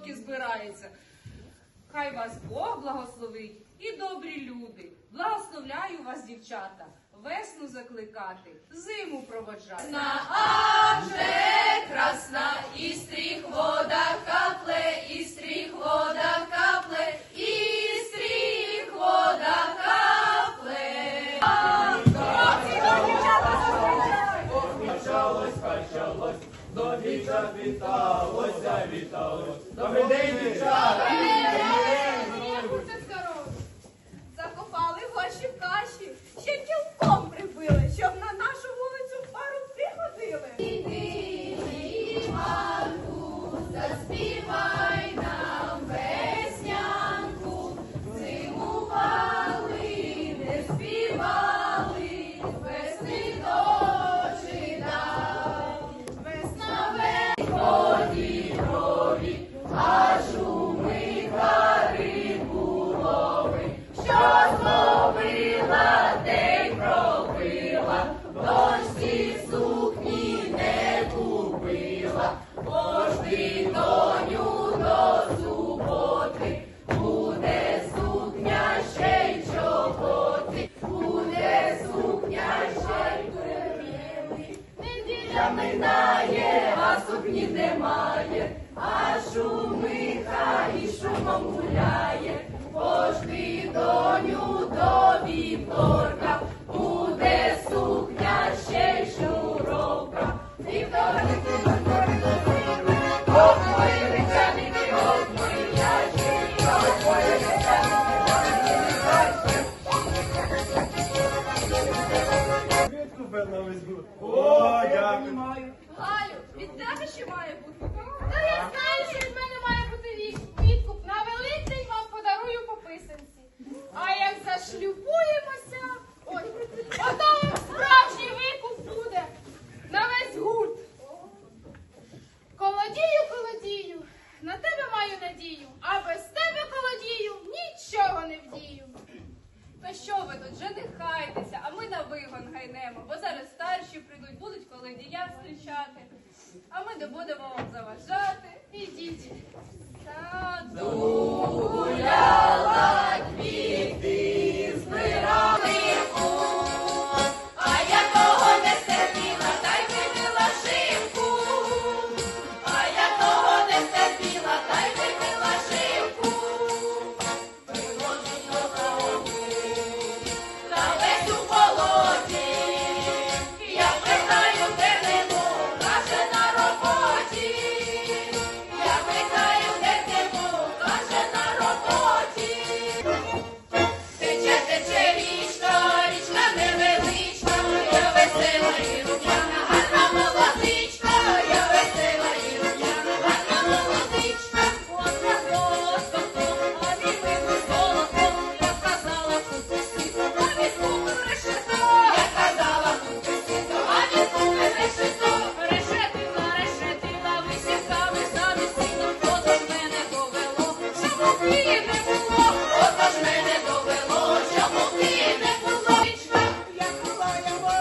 сотки збирається. Хай вас Бог благословить і добрі люди. Благословляю вас, дівчата, весну закликати, зиму проводжати. На адже красна, і стріх вода капле, і стріх вода капле, і стріх вода капле. Почалось, почалось. До віта віталося, віталося. Добрий день, дівчата! женихайтеся, а ми на вигон гайнемо, бо зараз старші прийдуть, будуть коли дія зустрічати. А ми не будемо вам заважати. Ідіть. Садуля. Vamos!